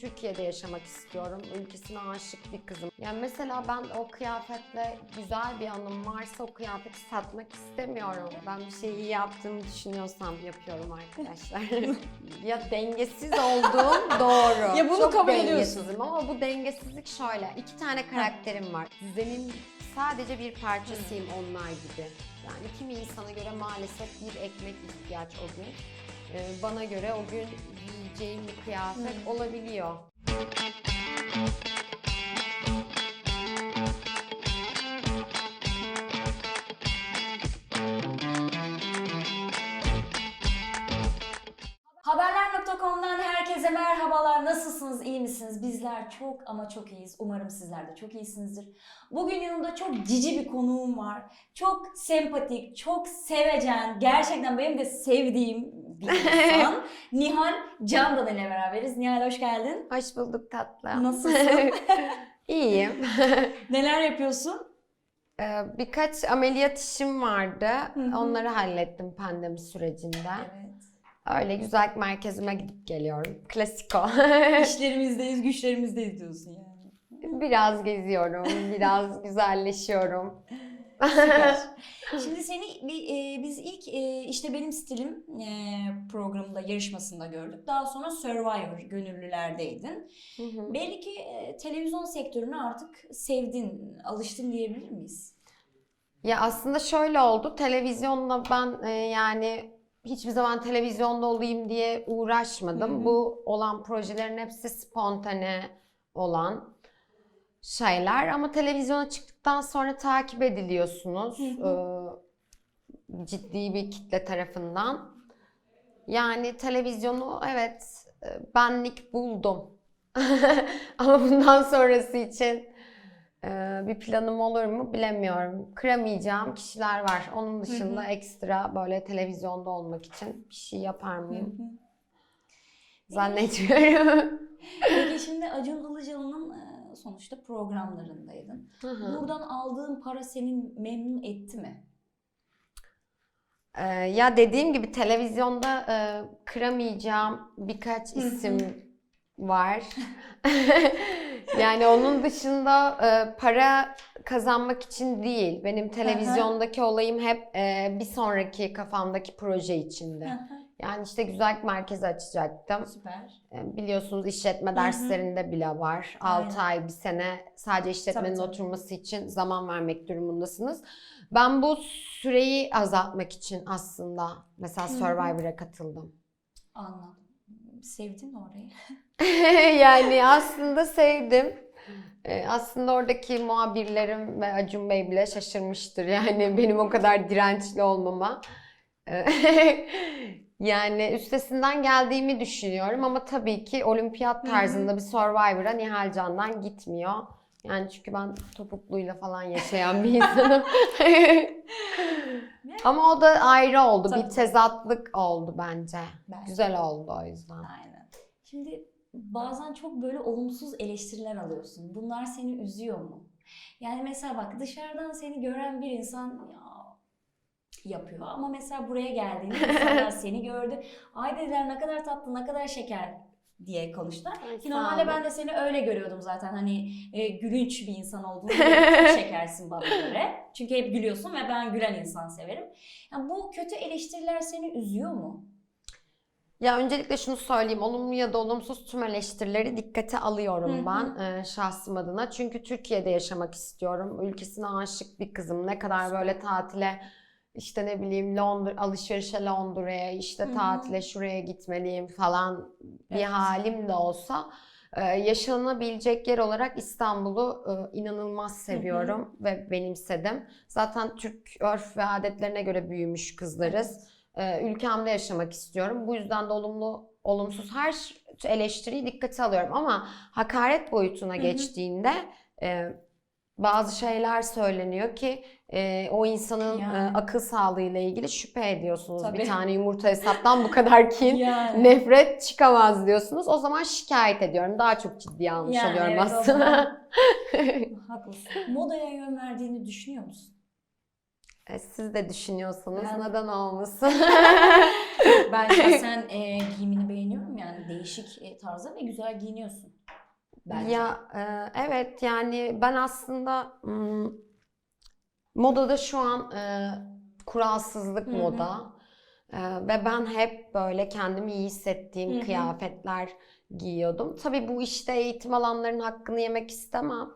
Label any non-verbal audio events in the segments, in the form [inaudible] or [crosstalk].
Türkiye'de yaşamak istiyorum. Ülkesine aşık bir kızım. Yani mesela ben o kıyafetle güzel bir anım varsa o kıyafeti satmak istemiyorum. Ben bir şeyi iyi yaptığımı düşünüyorsam yapıyorum arkadaşlar. [laughs] ya dengesiz olduğum [laughs] doğru. Ya bunu Çok kabul ediyorsun. Ama bu dengesizlik şöyle. İki tane karakterim var. Düzenin sadece bir parçasıyım onlar gibi. Yani kimi insana göre maalesef bir ekmek ihtiyaç o gün. Ee, Bana göre o gün giyeceğim bir kıyafet olabiliyor. Haberler.com'dan herkese merhabalar. Nasılsınız? İyi misiniz? Bizler çok ama çok iyiyiz. Umarım sizler de çok iyisinizdir. Bugün yanımda çok cici bir konuğum var. Çok sempatik, çok sevecen, gerçekten benim de sevdiğim bir insan. [laughs] Nihal Candan ile beraberiz. Nihal hoş geldin. Hoş bulduk tatlı. Nasılsın? [laughs] İyiyim. [laughs] Neler yapıyorsun? Ee, Birkaç ameliyat işim vardı. Onları hallettim pandemi sürecinde. Evet. Öyle güzellik merkezime gidip geliyorum. Klasik o. İşlerimizdeyiz, güçlerimizdeyiz diyorsun yani. biraz geziyorum, biraz güzelleşiyorum. Süper. Şimdi seni bir, e, işte benim stilim e, programında yarışmasında gördük. Daha sonra Survivor gönüllülerdeydin. Hı hı. Belli ki e, televizyon sektörünü artık sevdin, alıştın diyebilir miyiz? Ya aslında şöyle oldu. Televizyonla ben e, yani hiçbir zaman televizyonda olayım diye uğraşmadım. Hı hı. Bu olan projelerin hepsi spontane olan şeyler ama televizyona çıktıktan sonra takip ediliyorsunuz. Hı e, ciddi bir kitle tarafından. Yani televizyonu evet e, benlik buldum. [laughs] Ama bundan sonrası için ee, bir planım olur mu bilemiyorum. Kıramayacağım kişiler var. Onun dışında ekstra böyle televizyonda olmak için bir şey yapar mıyım? Zannetmiyorum. [laughs] Peki şimdi Acun Ilıcalı'nın e, sonuçta programlarındaydın. Hı hı. Buradan aldığın para seni memnun etti mi? Ee, ya dediğim gibi televizyonda e, kıramayacağım birkaç isim var. [laughs] yani onun dışında e, para kazanmak için değil. Benim televizyondaki olayım hep e, bir sonraki kafamdaki proje içinde. Yani işte güzellik merkezi açacaktım. Süper. E, Biliyorsunuz işletme derslerinde bile var. 6 ay, bir sene sadece işletmenin Tabii, tabii. oturması için zaman vermek durumundasınız. Ben bu süreyi azaltmak için aslında mesela. Survivor'a katıldım. Anladım. Sevdin orayı? [laughs] yani aslında sevdim. E, Aslında oradaki muhabirlerim ve Acun Bey bile şaşırmıştır. Yani benim o kadar dirençli olmama. [laughs] Yani üstesinden geldiğimi düşünüyorum ama tabii ki olimpiyat tarzında bir Survivor'a Nihal Can'dan gitmiyor. Yani çünkü ben topukluyla falan yaşayan bir insanım. [laughs] ama o da ayrı oldu. Tabii. Bir tezatlık oldu bence. Belki. Güzel oldu o yüzden. Aynen. Şimdi bazen çok böyle olumsuz eleştiriler alıyorsun. Bunlar seni üzüyor mu? Yani mesela bak dışarıdan seni gören bir insan ya yapıyor ama mesela buraya geldiğinde insanlar [laughs] seni gördü. Ay dediler ne kadar tatlı, ne kadar şeker diye konuştular. Ay, Ki normalde ben de seni öyle görüyordum zaten hani e, gülünç bir insan olduğunu [laughs] çok şekersin bana göre. Çünkü hep gülüyorsun ve ben gülen insan severim. Yani bu kötü eleştiriler seni üzüyor mu? Ya öncelikle şunu söyleyeyim. Olumlu ya da olumsuz tüm eleştirileri dikkate alıyorum Hı hı. ben e, şahsım adına. Çünkü Türkiye'de yaşamak istiyorum. Ülkesine aşık bir kızım. Ne kadar böyle tatile işte ne bileyim Londra alışverişe Londra'ya işte Hı hı. tatile şuraya gitmeliyim falan bir Evet. halim de olsa e, yaşanabilecek yer olarak İstanbul'u e, inanılmaz seviyorum ve benimsedim. Zaten Türk örf ve adetlerine göre büyümüş kızlarız. Ee, ülkemde yaşamak istiyorum. Bu yüzden de olumlu, olumsuz her eleştiriyi dikkate alıyorum. Ama hakaret boyutuna Hı hı. geçtiğinde e, bazı şeyler söyleniyor ki e, o insanın e, Yani. akıl sağlığıyla ilgili şüphe ediyorsunuz. Tabii. Bir tane yumurta hesaptan bu kadar kin, [laughs] Yani. nefret çıkamaz diyorsunuz. O zaman şikayet ediyorum. Daha çok ciddiye almış Yani oluyorum evet, aslında. [laughs] Haklısın. Modaya yön verdiğini düşünüyor musun? E, siz de düşünüyorsanız Ben- neden [laughs] olmasın? Ben şahsen e, giyimini beğeniyorum yani değişik e, tarzda ve güzel giyiniyorsun. Bence. Ya e, evet yani ben aslında mm, modada şu an e, kuralsızlık Hı hı. moda E, ve ben hep böyle kendimi iyi hissettiğim Hı hı. kıyafetler giyiyordum. Tabii bu işte eğitim alanlarının hakkını yemek istemem.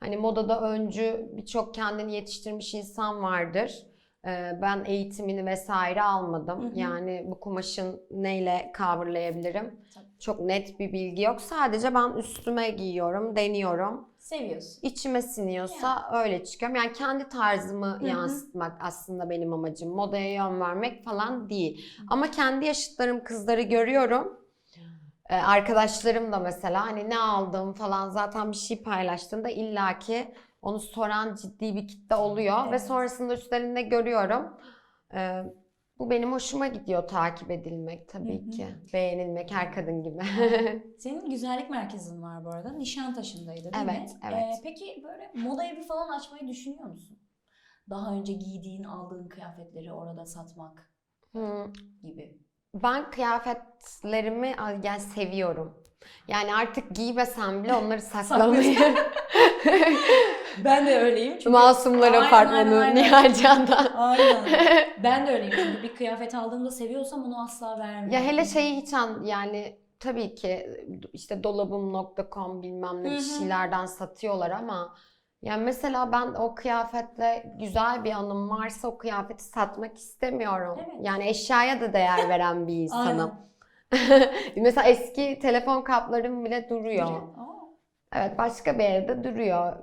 Hani modada öncü birçok kendini yetiştirmiş insan vardır. E, ben eğitimini vesaire almadım. Hı hı. Yani bu kumaşın neyle coverlayabilirim? Tabii. Çok net bir bilgi yok. Sadece ben üstüme giyiyorum, deniyorum. Seviyorsun. İçime siniyorsa öyle çıkıyorum. Yani kendi tarzımı hı. yansıtmak aslında benim amacım. Modaya yön vermek falan değil. Ama kendi yaşıtlarım kızları görüyorum. Ee, arkadaşlarım da mesela hani ne aldım falan zaten bir şey paylaştığında illaki onu soran ciddi bir kitle oluyor ve Evet. sonrasında üstlerinde görüyorum. Ee, bu benim hoşuma gidiyor takip edilmek tabii Hı hı. ki. Beğenilmek her kadın gibi. [laughs] Senin güzellik merkezin var bu arada. Nişantaşı'ndaydı değil mi? Evet, evet. Ee, peki böyle moda evi falan açmayı düşünüyor musun? Daha önce giydiğin, aldığın kıyafetleri orada satmak Hmm. gibi. Ben kıyafetlerimi yani seviyorum. Yani artık giymesem bile onları [laughs] saklamayı. Ben de öyleyim çünkü. Masumlar Aynen, Apartmanı. Nihal Can'dan. Aynen. [laughs] Ben de öyleyim çünkü bir kıyafet aldığımda seviyorsam onu asla vermiyorum. Ya hele şeyi hiç an yani tabii ki işte dolabım.com bilmem ne bir şeylerden satıyorlar ama yani mesela ben o kıyafetle güzel bir anım varsa o kıyafeti satmak istemiyorum. Evet. Yani eşyaya da değer veren bir insanım. Aynen. [laughs] mesela eski telefon kaplarım bile duruyor. Aa, Evet başka bir evde duruyor.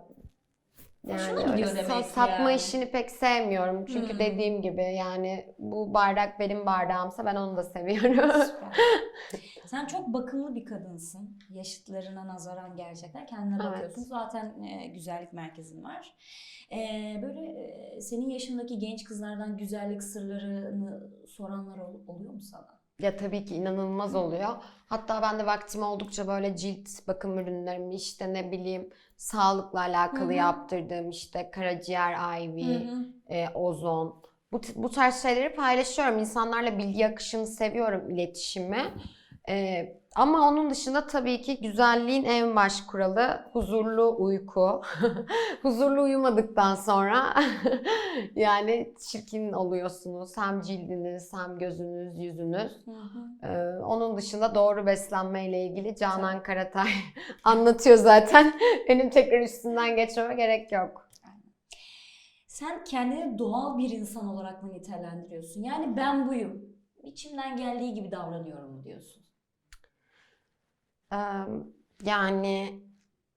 Hoşuna öyle gidiyor sa- demek satma yani. işini pek sevmiyorum. Çünkü Hmm. dediğim gibi yani bu bardak benim bardağımsa ben onu da seviyorum. Süper. [laughs] Sen çok bakımlı bir kadınsın. Yaşıtlarına nazaran gerçekten kendine Evet. bakıyorsun. Zaten e, güzellik merkezin var. E, böyle e, senin yaşındaki genç kızlardan güzellik sırlarını soranlar ol- oluyor mu sana? Ya tabii ki inanılmaz oluyor. Hatta ben de vaktim oldukça böyle cilt bakım ürünlerimi işte ne bileyim sağlıkla alakalı Hı hı. yaptırdığım işte karaciğer IV, e, ozon. Bu, bu tarz şeyleri paylaşıyorum. İnsanlarla bilgi akışını seviyorum, iletişimi. E, ama onun dışında tabii ki güzelliğin en baş kuralı huzurlu uyku. [laughs] huzurlu uyumadıktan sonra [laughs] yani çirkin oluyorsunuz. Hem cildiniz hem gözünüz, yüzünüz. Ee, onun dışında doğru beslenme ile ilgili Canan Karatay [laughs] anlatıyor zaten. Benim tekrar üstünden geçmeme gerek yok. Sen kendini doğal bir insan olarak mı nitelendiriyorsun? Yani ben buyum. İçimden geldiği gibi davranıyorum diyorsun? Yani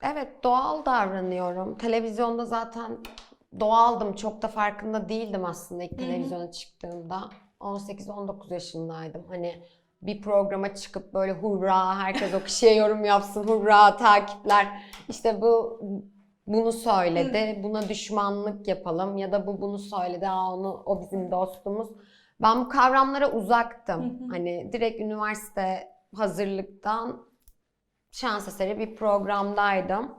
evet doğal davranıyorum. Televizyonda zaten doğaldım. Çok da farkında değildim aslında ilk televizyona çıktığımda. 18-19 yaşındaydım. Hani bir programa çıkıp böyle hurra herkes o kişiye yorum yapsın hurra takipler işte bu bunu söyledi buna düşmanlık yapalım ya da bu bunu söyledi Aa, onu o bizim dostumuz ben bu kavramlara uzaktım hani direkt üniversite hazırlıktan şans eseri bir programdaydım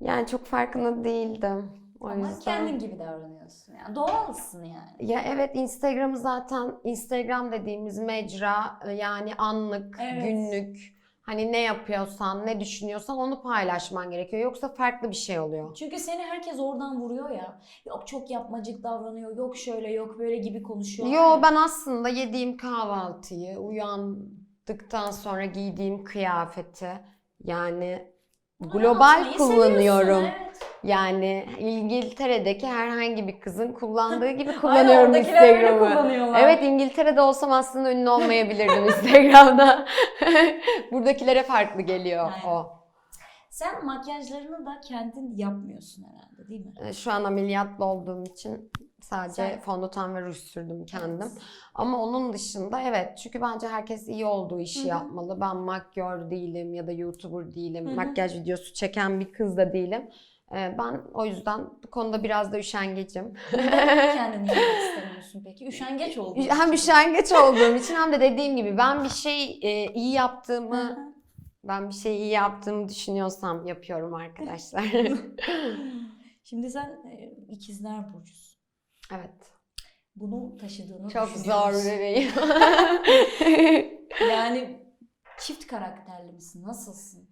yani çok farkında değildim o Ama yüzden. kendin gibi davranıyorsun. Yani doğalsın yani. Ya evet Instagram'ı zaten Instagram dediğimiz mecra e, yani anlık, Evet. günlük hani ne yapıyorsan, ne düşünüyorsan onu paylaşman gerekiyor. Yoksa farklı bir şey oluyor. Çünkü seni herkes oradan vuruyor ya. Yok çok yapmacık davranıyor, yok şöyle, yok böyle gibi konuşuyor. Yo ben aslında yediğim kahvaltıyı, uyandıktan sonra giydiğim kıyafeti yani global kullanıyorum. Evet. Yani İngiltere'deki herhangi bir kızın kullandığı gibi [laughs] kullanıyorum Aynen, Instagram'ı. Evet İngiltere'de olsam aslında ünlü olmayabilirdim [laughs] Instagram'da. [laughs] Buradakilere farklı geliyor Aynen. o. Sen makyajlarını da kendin yapmıyorsun herhalde değil mi? Ee, Şu an ameliyatlı olduğum için sadece Sen- fondöten ve ruj sürdüm kendim. Ama onun dışında evet çünkü bence herkes iyi olduğu işi Hı hı. yapmalı. Ben makyör değilim ya da YouTuber değilim. Hı hı. Makyaj videosu çeken bir kız da değilim. Ee, Ben o yüzden bu konuda biraz da üşengecim. Neden [laughs] kendini yapmak istemiyorsun peki? Üşengeç oldun. Hem üşengeç olduğum için hem de dediğim gibi ben bir şey e, iyi yaptığımı ben bir şey iyi yaptığımı düşünüyorsam yapıyorum arkadaşlar. [laughs] [laughs] Şimdi sen e, ikizler burcusun. Evet. Bunu taşıdığını Çok düşünüyoruz. zor bebeğim. [laughs] Yani çift karakterli misin? Nasılsın?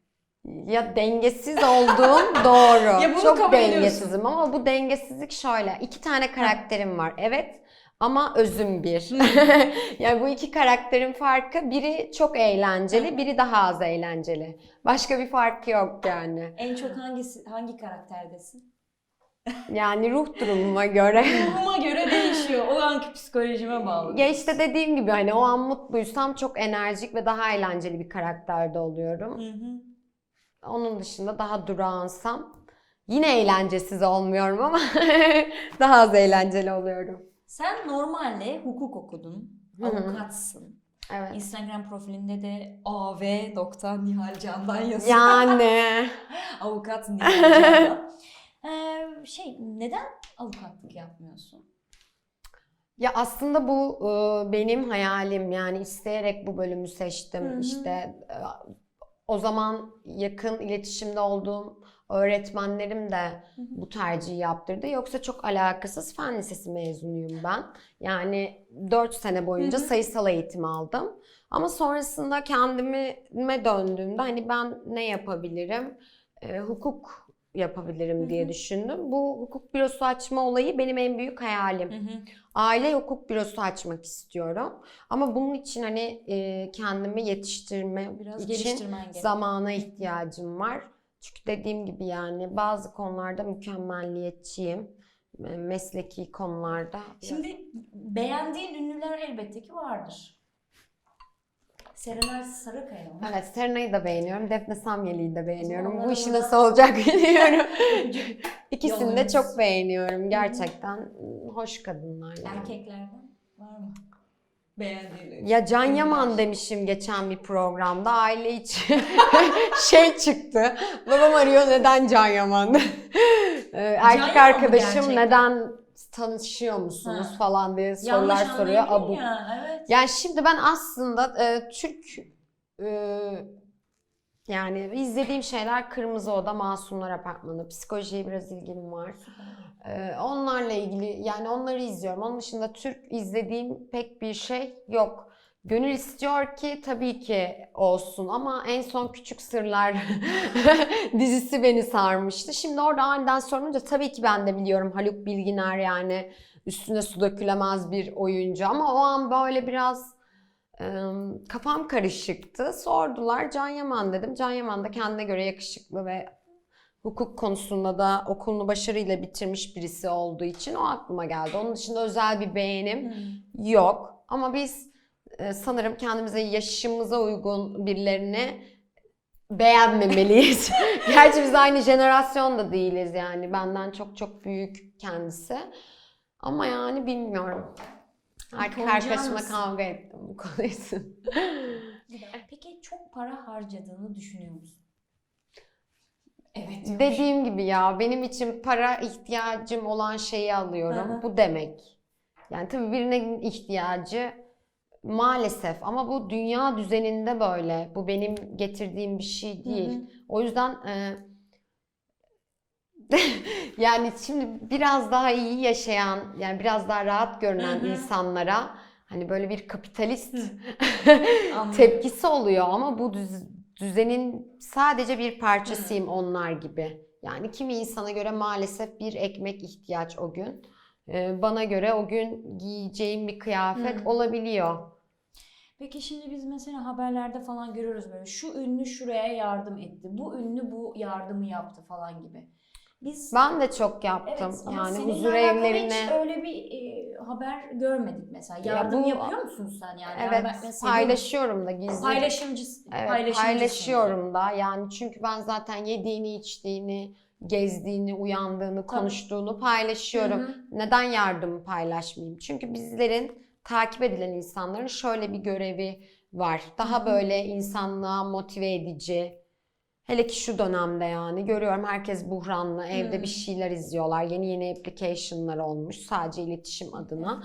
Ya dengesiz olduğum [laughs] doğru. Ya bunu Çok kabul ediyorsun. dengesizim ama bu dengesizlik şöyle. iki tane karakterim var. Evet ama özüm bir. [laughs] yani bu iki karakterin farkı biri çok eğlenceli, biri daha az eğlenceli. Başka bir farkı yok yani. En çok hangisi hangi karakterdesin? Yani ruh durumuma göre. [laughs] Duruma göre değişiyor. O anki psikolojime bağlı. ya işte dediğim gibi hani o an mutluysam çok enerjik ve daha eğlenceli bir karakterde oluyorum. Hı hı. Onun dışında daha durağansam yine eğlencesiz olmuyorum ama [laughs] daha az eğlenceli oluyorum. Sen normalde hukuk okudun. Hı hı. Avukatsın. Evet. Instagram profilinde de AV Doktor Nihal Can'dan yazıyor. Yani [laughs] Avukat Nihal Can'dan. Ee, şey neden avukatlık yapmıyorsun? ya aslında bu e, benim hayalim yani isteyerek bu bölümü seçtim. Hı hı. İşte e, o zaman yakın iletişimde olduğum öğretmenlerim de bu tercihi yaptırdı. Yoksa çok alakasız fen lisesi mezunuyum ben. Yani 4 sene boyunca sayısal eğitim aldım. Ama sonrasında kendime döndüğümde hani ben ne yapabilirim? E, hukuk yapabilirim Hı diye düşündüm. Bu hukuk bürosu açma olayı benim en büyük hayalim. Hı hı. Aile hukuk bürosu açmak istiyorum. Ama bunun için hani e, kendimi yetiştirme Biraz için zamana ihtiyacım var. Çünkü dediğim gibi yani bazı konularda mükemmelliyetçiyim. Mesleki konularda. Şimdi beğendiğin ünlüler elbette ki vardır. Serenay Sarıkaya mı? Evet Serenay'ı da beğeniyorum. Defne Samyeli'yi de beğeniyorum. Bu işi nasıl olacak [laughs] bilmiyorum. [laughs] İkisini de çok beğeniyorum. Gerçekten hoş kadınlar. yani. Erkeklerden var mı? Beğendiğin Ya Can. Yaman demişim geçen bir programda. Aile içi [laughs] şey çıktı. Babam arıyor neden Can Yaman? Ee, Erkek Yaman mı arkadaşım gerçekten? neden tanışıyor musunuz Ha. falan diye sorular Yanlış soruyor. anlayabilir Abu. ya, evet. Yani şimdi ben aslında e, Türk e, yani izlediğim şeyler Kırmızı Oda, Masumlar Apartmanı, psikolojiye biraz ilgim var. Ee, onlarla ilgili yani onları izliyorum. Onun dışında Türk izlediğim pek bir şey yok. Gönül istiyor ki tabii ki olsun ama en son Küçük Sırlar [laughs] dizisi beni sarmıştı. Şimdi orada aniden sorunca tabii ki ben de biliyorum Haluk Bilginer yani üstüne su dökülemez bir oyuncu ama o an böyle biraz ım, kafam karışıktı. Sordular Can Yaman dedim. Can Yaman da kendine göre yakışıklı ve hukuk konusunda da okulunu başarıyla bitirmiş birisi olduğu için o aklıma geldi. Onun dışında özel bir beğenim Hmm. yok. Ama biz sanırım kendimize yaşımıza uygun birilerini beğenmemeliyiz. [laughs] Gerçi biz aynı jenerasyon da değiliz yani. Benden çok çok büyük kendisi. Ama yani bilmiyorum. Artık arkadaşıma mısın? kavga ettim bu konu için. [laughs] Peki çok para harcadığını düşünüyor musun? Evet. Dediğim gibi ya benim için para ihtiyacım olan şeyi alıyorum. Hı hı. Bu demek. Yani tabii birinin ihtiyacı maalesef ama bu dünya düzeninde böyle. Bu benim getirdiğim bir şey değil. Hı hı. O yüzden e, [laughs] yani şimdi biraz daha iyi yaşayan yani biraz daha rahat görünen Hı hı. insanlara hani böyle bir kapitalist [laughs] tepkisi oluyor ama bu düz- düzenin sadece bir parçasıyım onlar gibi. Yani kimi insana göre maalesef bir ekmek ihtiyaç o gün. Ee, Bana göre o gün giyeceğim bir kıyafet Hı. olabiliyor. Peki şimdi biz mesela haberlerde falan görüyoruz böyle şu ünlü şuraya yardım etti. Bu ünlü bu yardımı yaptı falan gibi. Biz Ben de çok yaptım. Evet ama yani seninle huzur alakalı hiç evlerine öyle bir e, haber görmedik mesela. Ya Yardım bu- yapıyor musun sen yani? evet seviyor musun? paylaşıyorum da gizli. Paylaşımcısın. Evet, paylaşımcısın. paylaşıyorum da. Yani çünkü ben zaten yediğini, içtiğini, gezdiğini, uyandığını, konuştuğunu paylaşıyorum. Hı hı. Neden yardımı paylaşmayayım? Çünkü bizlerin takip edilen insanların şöyle bir görevi var. Daha böyle insanlığa motive edici. Hele ki şu dönemde yani görüyorum herkes buhranlı, evde bir şeyler izliyorlar. Yeni yeni application'lar olmuş sadece iletişim adına.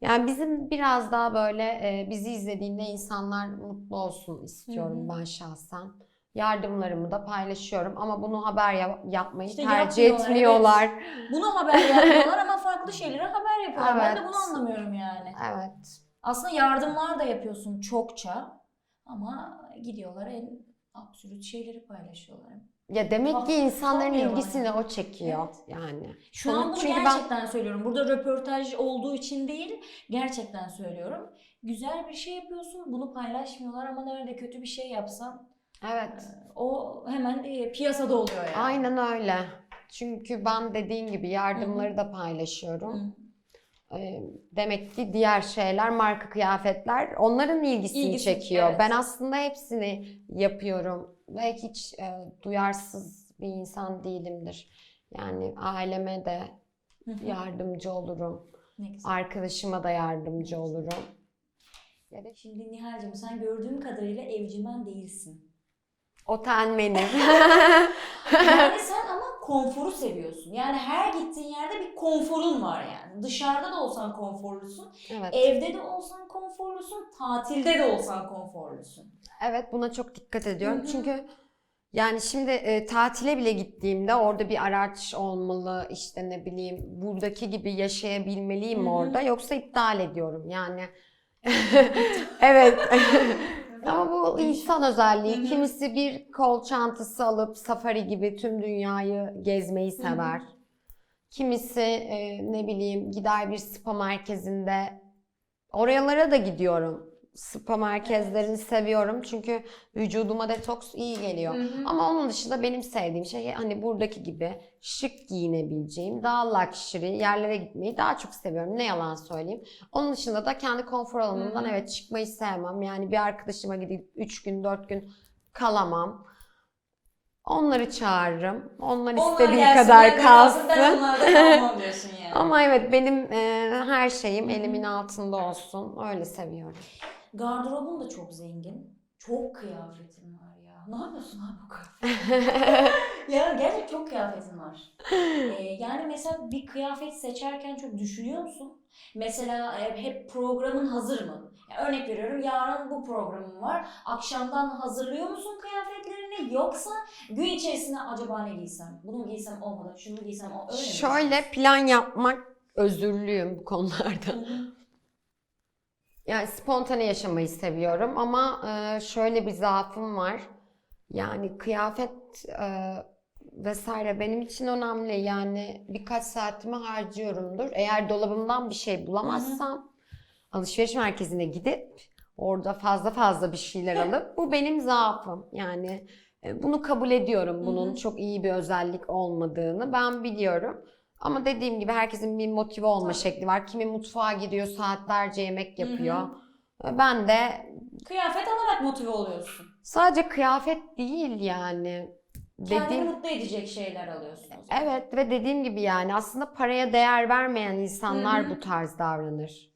Yani bizim biraz daha böyle bizi izlediğinde insanlar mutlu olsun istiyorum ben şahsen. Yardımlarımı da paylaşıyorum ama bunu haber yap- yapmayı İşte tercih yapmıyorlar, etmiyorlar. Bunu haber yapmıyorlar ama farklı [laughs] şeylere haber yapıyorlar. Ben de Evet. bunu anlamıyorum yani. Evet. Aslında yardımlar da yapıyorsun çokça ama gidiyorlar en absürt şeyleri paylaşıyorlar. Ya demek Kaf- ki insanların ilgisini yani. o çekiyor Evet. yani. Şu Çünkü- an bunu çünkü ben- gerçekten söylüyorum. Burada röportaj olduğu için değil, gerçekten söylüyorum. Güzel bir şey yapıyorsun, bunu paylaşmıyorlar ama nerede kötü bir şey yapsan Evet. o hemen e, piyasada oluyor yani. Aynen öyle. Çünkü ben dediğin gibi yardımları da paylaşıyorum. Ee, Demek ki diğer şeyler, marka kıyafetler onların ilgisini İlgisi, çekiyor. evet. Ben aslında hepsini yapıyorum ve hiç e, duyarsız bir insan değilimdir. Yani aileme de yardımcı olurum. Arkadaşıma da yardımcı olurum. Ya da Şimdi Nihal'cim sen gördüğüm kadarıyla evcimen değilsin. Otel benim. [laughs] [laughs] Yani sen ama konforu seviyorsun. Yani her gittiğin yerde bir konforun var yani. Dışarıda da olsan konforlusun, Evet. evde de olsan konforlusun, tatilde de olsan konforlusun. Evet buna çok dikkat ediyorum. Hı hı. Çünkü yani şimdi e, tatile bile gittiğimde orada bir araç olmalı işte ne bileyim buradaki gibi yaşayabilmeliyim Hı hı. orada yoksa iptal ediyorum yani. evet. [laughs] Ama bu insan özelliği. Kimisi bir kol çantası alıp safari gibi tüm dünyayı gezmeyi sever. Kimisi e, ne bileyim gider bir spa merkezinde oralara da gidiyorum. Spa merkezlerini seviyorum çünkü vücuduma detoks iyi geliyor. Hı hı. Ama onun dışında benim sevdiğim şey hani buradaki gibi şık giyinebileceğim, daha luxury yerlere gitmeyi daha çok seviyorum. Ne yalan söyleyeyim. Onun dışında da kendi konfor alanımdan Hı hı. evet çıkmayı sevmem. Yani bir arkadaşıma gidip 3 gün 4 gün kalamam. Onları çağırırım. Onlar Onlar istediği gelsin, kadar kalsın, kalsın. [laughs] diyorsun yani. Ama evet benim e, her şeyim elimin altında olsun. Öyle seviyorum. Gardırobun da çok zengin. Çok kıyafetin var ya. Ne yapıyorsun abi bu kadar? [laughs] ya gerçekten çok kıyafetin var. Ee, yani mesela bir kıyafet seçerken çok düşünüyor musun? Mesela e, hep programın hazır mı? Ya örnek veriyorum yarın bu programım var. Akşamdan hazırlıyor musun kıyafetlerini yoksa gün içerisinde acaba ne giysem? Bunu mu giysem olmadı, şunu mu giysem o öyle mi? Şöyle plan yapmak özürlüyüm bu konularda. Yani spontane yaşamayı seviyorum ama e, şöyle bir zaafım var. Yani kıyafet e, vesaire benim için önemli. Yani birkaç saatimi harcıyorumdur. Eğer dolabımdan bir şey bulamazsam alışveriş merkezine gidip orada fazla fazla bir şeyler alıp bu benim zaafım. Yani e, bunu kabul ediyorum. Bunun Hı hı. çok iyi bir özellik olmadığını ben biliyorum. Ama dediğim gibi herkesin bir motive olma Tabii. şekli var. Kimi mutfağa gidiyor, saatlerce yemek yapıyor. Ben de Kıyafet alarak motive oluyorsun. sadece kıyafet değil yani. Kendini Dediğim mutlu edecek şeyler alıyorsun. o zaman. Evet ve dediğim gibi yani aslında paraya değer vermeyen insanlar Hı hı. bu tarz davranır.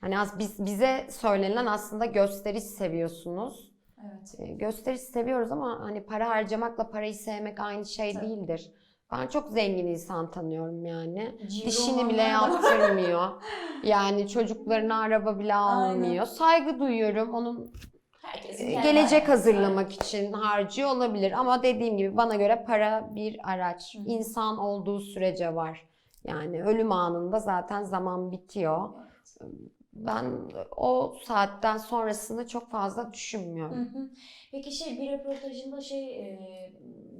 Hani az biz bize söylenen aslında gösteriş seviyorsunuz. Evet. E, Gösteriş seviyoruz ama hani para harcamakla parayı sevmek aynı şey Tabii. değildir. Ben çok zengin insan tanıyorum yani. Cimri Dişini bile var. yaptırmıyor. [laughs] Yani çocuklarına araba bile almıyor. Saygı duyuyorum. Onun Herkesin e, gelecek hayatı. hazırlamak için harcıyor olabilir ama dediğim gibi bana göre para bir araç. Hı. İnsan olduğu sürece var. Yani ölüm anında zaten zaman bitiyor. Evet. Ben o saatten sonrasını çok fazla düşünmüyorum. hı. Peki şey bir röportajında şey e,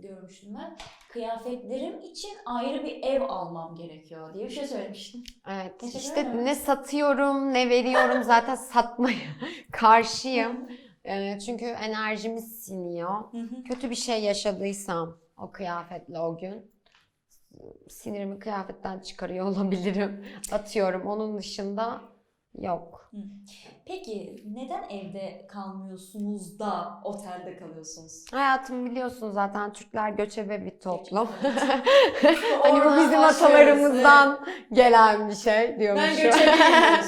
görmüştüm ben. Kıyafetlerim için ayrı bir ev almam gerekiyor diye bir şey söylemiştin. Evet, Teşekkür işte ederim. ne satıyorum ne veriyorum zaten [laughs] satmaya karşıyım. Ee, çünkü enerjimi siniyor. Hı hı. Kötü bir şey yaşadıysam o kıyafetle o gün sinirimi kıyafetten çıkarıyor olabilirim. Atıyorum. Onun dışında yok. Peki neden evde kalmıyorsunuz da otelde kalıyorsunuz? Hayatım biliyorsun zaten Türkler göçebe bir toplum. [laughs] Hani bu bizim başlıyoruz, atalarımızdan gelen bir şey Ben diyormuşum. [laughs] göçebeyim.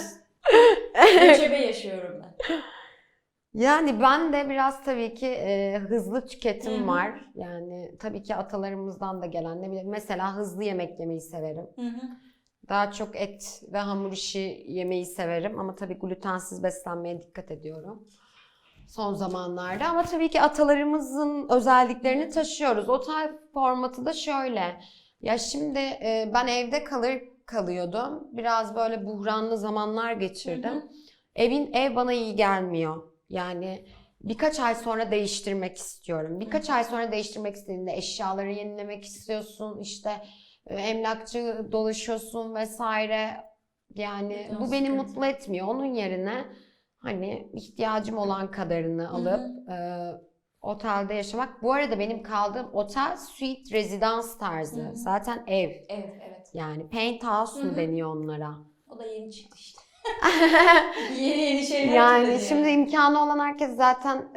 Göçebe yaşıyorum ben. Yani ben de biraz tabii ki e, hızlı tüketim Hı hı. var. Yani tabii ki atalarımızdan da gelen ne bileyim mesela hızlı yemek yemeyi severim. Hı hı. Daha çok et ve hamur işi yemeyi severim ama tabii glutensiz beslenmeye dikkat ediyorum. son zamanlarda ama tabii ki atalarımızın özelliklerini taşıyoruz. Otel formatı da şöyle. Ya şimdi e, ben evde kalır kalıyordum. Biraz böyle buhranlı zamanlar geçirdim. Hı hı. Evin ev bana iyi gelmiyor. Yani birkaç ay sonra değiştirmek istiyorum. Birkaç Hı hı. ay sonra değiştirmek istediğinde eşyaları yenilemek istiyorsun. İşte emlakçı dolaşıyorsun vesaire. Yani bu beni sıkıntı. mutlu etmiyor. Onun yerine hani ihtiyacım olan kadarını hı. alıp e, otelde yaşamak. Bu arada benim kaldığım otel suite rezidans tarzı. Hı hı. Zaten ev. Evet evet. Yani penthouse mu deniyor onlara? O da yeni çıktı işte. [laughs] yeni yeni şeyler Yani çıktı şimdi imkanı olan herkes zaten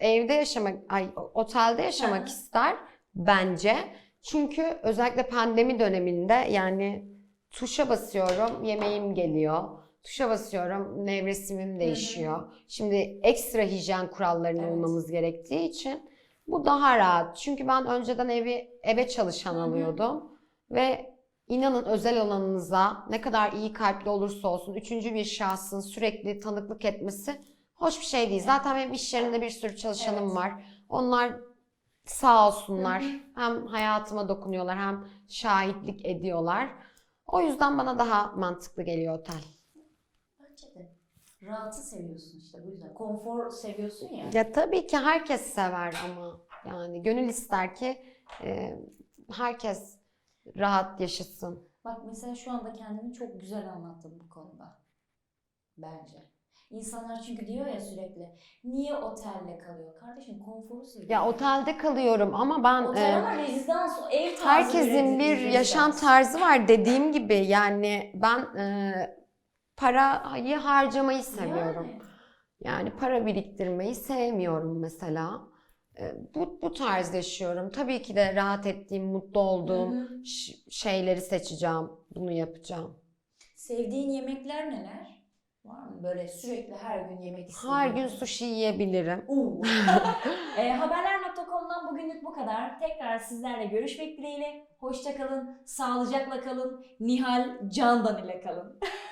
e, evde yaşamak, ay otelde yaşamak Hı hı. ister bence. Çünkü özellikle pandemi döneminde yani tuşa basıyorum, yemeğim geliyor. Tuşa basıyorum, nevresimim değişiyor. Şimdi ekstra hijyen kurallarına Evet. uymamız gerektiği için bu daha rahat. Çünkü ben önceden evi eve çalışan Hı hı. alıyordum ve İnanın özel alanınıza ne kadar iyi kalpli olursa olsun üçüncü bir şahsın sürekli tanıklık etmesi hoş bir şey değil. Zaten benim iş yerinde bir sürü çalışanım Evet. var. Onlar sağ olsunlar. Hı hı. Hem hayatıma dokunuyorlar hem şahitlik ediyorlar. O yüzden bana daha mantıklı geliyor otel. Bence de. Rahatı seviyorsun işte bu yüzden. Konfor seviyorsun ya. Ya tabii ki herkes sever ama yani gönül ister ki e, herkes rahat yaşasın. Bak mesela şu anda kendimi çok güzel anlattım bu konuda. Bence. İnsanlar çünkü diyor ya sürekli niye otelle kalıyor? Kardeşim konforu seviyor. Ya otelde kalıyorum ama ben Otel e, ama rezidans, ev tarzı Herkesin bir rezidans. yaşam tarzı var dediğim gibi yani ben e, parayı harcamayı seviyorum. Yani. Yani para biriktirmeyi sevmiyorum mesela. E, bu, bu tarz yaşıyorum. Tabii ki de rahat ettiğim, mutlu olduğum Hı hı. ş- şeyleri seçeceğim, bunu yapacağım. Sevdiğin yemekler neler? Var mı böyle sürekli her gün yemek istediğin? Her gün sushi yiyebilirim. [laughs] E, haberler.com'dan bugünlük bu kadar. Tekrar sizlerle görüşmek dileğiyle. Hoşça kalın, sağlıcakla kalın. Nihal Candan ile kalın. [laughs]